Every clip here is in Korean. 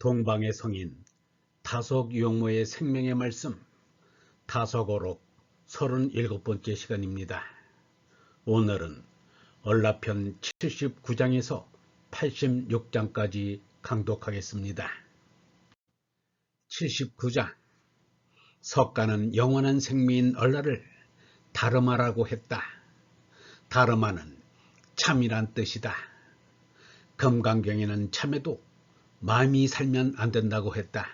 동방의 성인 다속 용모의 생명의 말씀 다속어록 37번째 시간입니다. 오늘은 얼라편 79장에서 86장까지 강독하겠습니다. 79장 석가는 영원한 생미인 얼라를 다르마라고 했다. 다르마는 참이란 뜻이다. 금강경에는 참에도 마음이 살면 안 된다고 했다.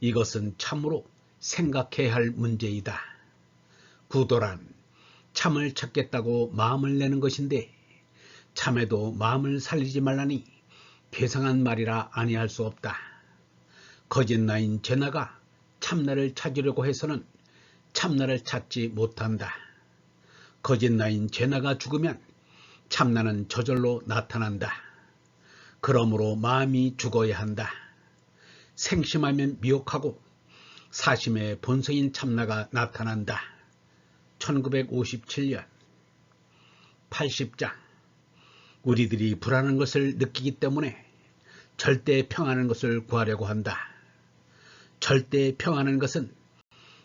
이것은 참으로 생각해야 할 문제이다. 구도란 참을 찾겠다고 마음을 내는 것인데 참에도 마음을 살리지 말라니 괴상한 말이라 아니할 수 없다. 거짓나인 제나가 참나를 찾으려고 해서는 참나를 찾지 못한다. 거짓나인 제나가 죽으면 참나는 저절로 나타난다. 그러므로 마음이 죽어야 한다. 생심하면 미혹하고 사심의 본성인 참나가 나타난다. 1957년 80장 우리들이 불안한 것을 느끼기 때문에 절대 평안한 것을 구하려고 한다. 절대 평안한 것은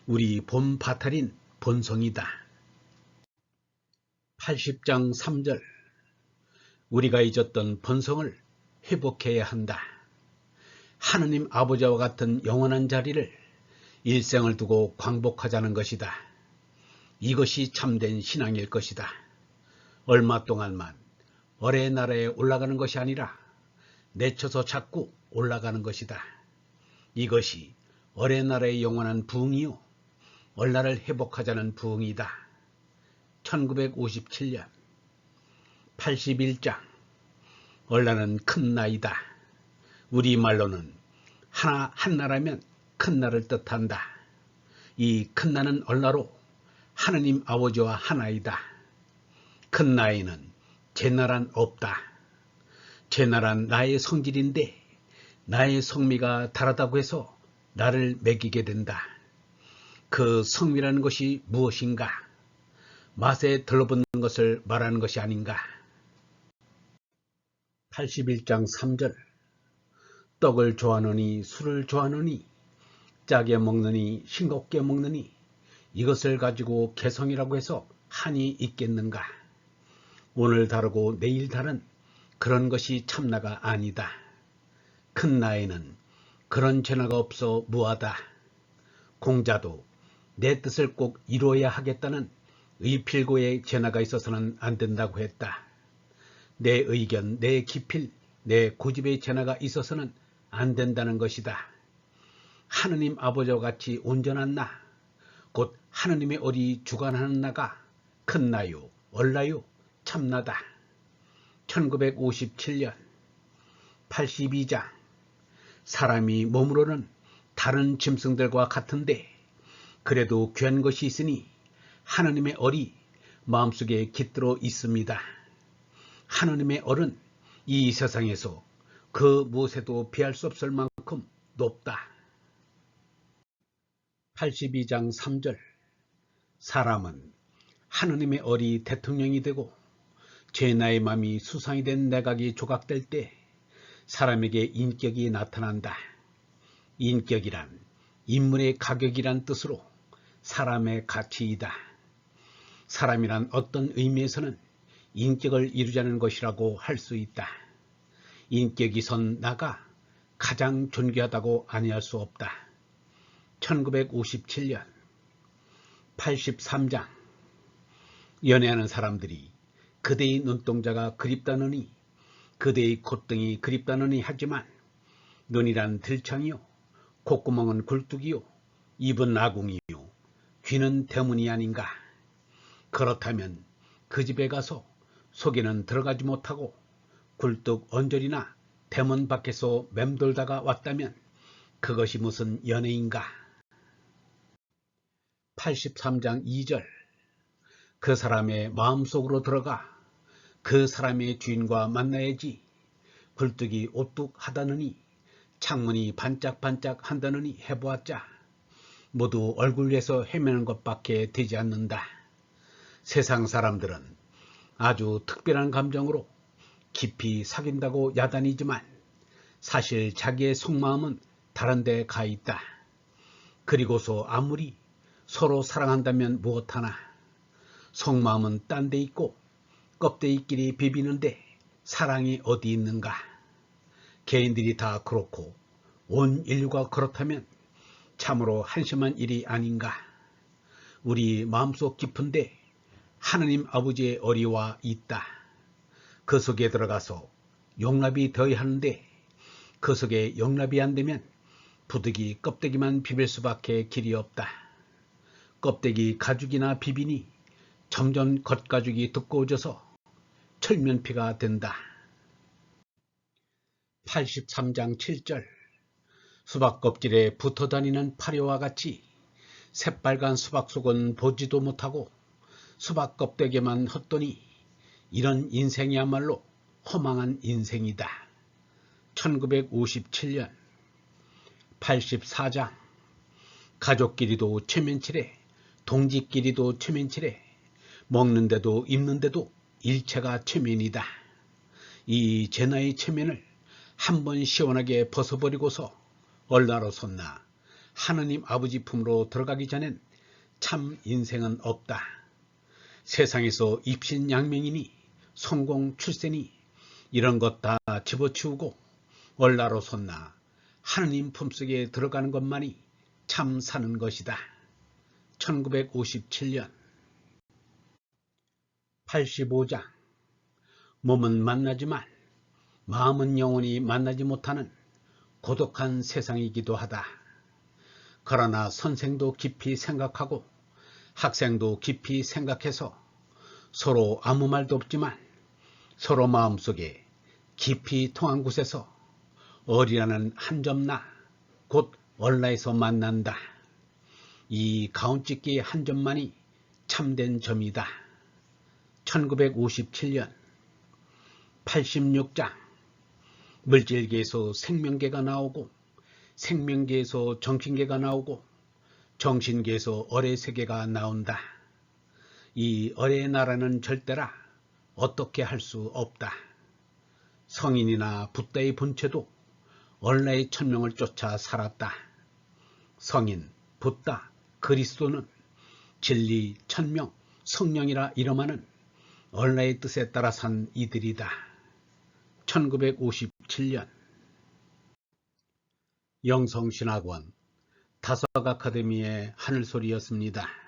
우리 본 바탈인 본성이다. 80장 3절 우리가 잊었던 본성을 회복해야 한다. 하느님 아버지와 같은 영원한 자리를 일생을 두고 광복하자는 것이다. 이것이 참된 신앙일 것이다. 얼마 동안만 어뢰 나라에 올라가는 것이 아니라 내쳐서 자꾸 올라가는 것이다. 이것이 어뢰 나라의 영원한 부흥이요. 얼라를 회복하자는 부흥이다. 1957년 81장 얼라는 큰 나이다. 우리말로는 하나 한 나라면 큰 나를 뜻한다. 이 큰 나는 얼라로 하느님 아버지와 하나이다. 큰 나이는 제 나란 없다. 제 나란 나의 성질인데 나의 성미가 다르다고 해서 나를 매기게 된다. 그 성미라는 것이 무엇인가? 맛에 들러붙는 것을 말하는 것이 아닌가? 81장 3절 떡을 좋아하느니 술을 좋아하느니 짜게 먹느니 싱겁게 먹느니 이것을 가지고 개성이라고 해서 한이 있겠는가? 오늘 다르고 내일 다른 그런 것이 참나가 아니다. 큰 나이는 그런 재나가 없어 무하다. 공자도 내 뜻을 꼭 이루어야 하겠다는 의필고의 재나가 있어서는 안 된다고 했다. 내 의견, 내 기필, 내 고집의 재나가 있어서는 안 된다는 것이다. 하느님 아버지와 같이 온전한 나, 곧 하느님의 어리 주관하는 나가 큰 나요, 얼나요, 참나다. 1957년 82장 사람이 몸으로는 다른 짐승들과 같은데 그래도 귀한 것이 있으니 하느님의 얼이 마음속에 깃들어 있습니다. 하느님의 얼은 이 세상에서 그 무엇에도 비할 수 없을 만큼 높다. 82장 3절 사람은 하느님의 얼이 대통령이 되고 제 나의 맘이 수상이 된 내각이 조각될 때 사람에게 인격이 나타난다. 인격이란 인물의 가격이란 뜻으로 사람의 가치이다. 사람이란 어떤 의미에서는 인격을 이루자는 것이라고 할 수 있다. 인격이 선 나가 가장 존귀하다고 아니할 수 없다. 1957년 83장 연애하는 사람들이 그대의 눈동자가 그립다느니 그대의 콧등이 그립다느니 하지만 눈이란 들창이요 콧구멍은 굴뚝이요 입은 아궁이요 귀는 대문이 아닌가 그렇다면 그 집에 가서 속에는 들어가지 못하고 굴뚝 언저리나 대문 밖에서 맴돌다가 왔다면 그것이 무슨 연애인가? 83장 2절 그 사람의 마음속으로 들어가 그 사람의 주인과 만나야지 굴뚝이 오뚝하다느니 창문이 반짝반짝 한다느니 해보았자 모두 얼굴 위에서 헤매는 것밖에 되지 않는다. 세상 사람들은 아주 특별한 감정으로 깊이 사귄다고 야단이지만 사실 자기의 속마음은 다른 데 가 있다. 그리고서 아무리 서로 사랑한다면 무엇하나 속마음은 딴 데 있고 껍데기끼리 비비는데 사랑이 어디 있는가. 개인들이 다 그렇고 온 인류가 그렇다면 참으로 한심한 일이 아닌가. 우리 마음속 깊은데 하느님 아버지의 어리와 있다. 그 속에 들어가서 용납이 더해야 하는데 그 속에 용납이 안 되면 부득이 껍데기만 비빌 수밖에 길이 없다. 껍데기 가죽이나 비비니 점점 겉가죽이 두꺼워져서 철면피가 된다. 83장 7절 수박 껍질에 붙어 다니는 파리와 같이 새빨간 수박 속은 보지도 못하고 수박 껍데기만 헛더니 이런 인생이야말로 허망한 인생이다. 1957년 84장 가족끼리도 최면치래 동지끼리도 최면치래 먹는데도 입는데도 일체가 최면이다. 이 제나의 최면을 한번 시원하게 벗어버리고서 얼나로 섰나 하느님 아버지 품으로 들어가기 전엔 참 인생은 없다. 세상에서 입신양명이니 성공 출세니 이런 것 다 집어치우고 얼나로 섰나 하느님 품속에 들어가는 것만이 참 사는 것이다. 1957년 85장 몸은 만나지만 마음은 영원히 만나지 못하는 고독한 세상이기도 하다. 그러나 선생도 깊이 생각하고 학생도 깊이 생각해서 서로 아무 말도 없지만 서로 마음속에 깊이 통한 곳에서 어리라는 한 점 나 곧 얼라에서 만난다. 이 가운찍기 한 점만이 참된 점이다. 1957년 86장 물질계에서 생명계가 나오고 생명계에서 정신계가 나오고 정신계에서 어뢰 세계가 나온다. 이 어뢰의 나라는 절대라 어떻게 할 수 없다. 성인이나 붓다의 본체도 얼라의 천명을 쫓아 살았다. 성인, 붓다, 그리스도는 진리, 천명, 성령이라 이름하는 얼라의 뜻에 따라 산 이들이다. 1957년 영성신학원 다석 아카데미의 하늘소리였습니다.